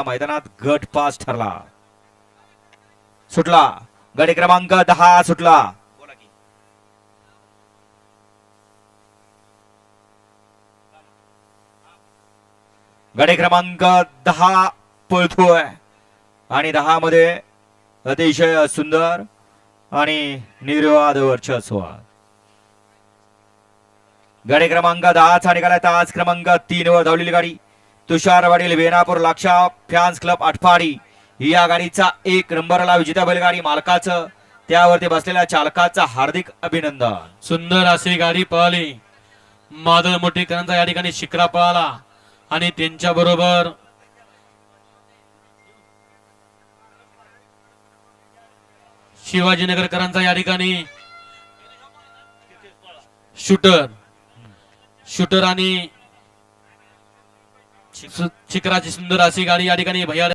या मैदानात गट पास ठरला. सुटला. गडी क्रमांक दहा सुटला. गडी क्रमांक दहा पळतोय. आणि दहा मध्ये अतिशय सुंदर आणि निर्वाद वर्चस्व. गाडी क्रमांक दहाचा निघाला तास क्रमांक तीन वर धावलेली गाडी. तुषार वडील वेनापूर लाक्षा फॅन्स क्लब आठपाडी या गाडीचा एक नंबरला विजेता बैलगाडी मालकाचं त्यावरती बसलेल्या चालकाचं हार्दिक अभिनंदन. सुंदर अशी गाडी पळाली मादळ मोठीकरांचा या ठिकाणी शिकरा पळाला आणि त्यांच्या बरोबर शिवाजीनगरकरांचा या ठिकाणी शूटर. शूटर आणि शिखराची सुंदर अशी गाडी या ठिकाणी भैया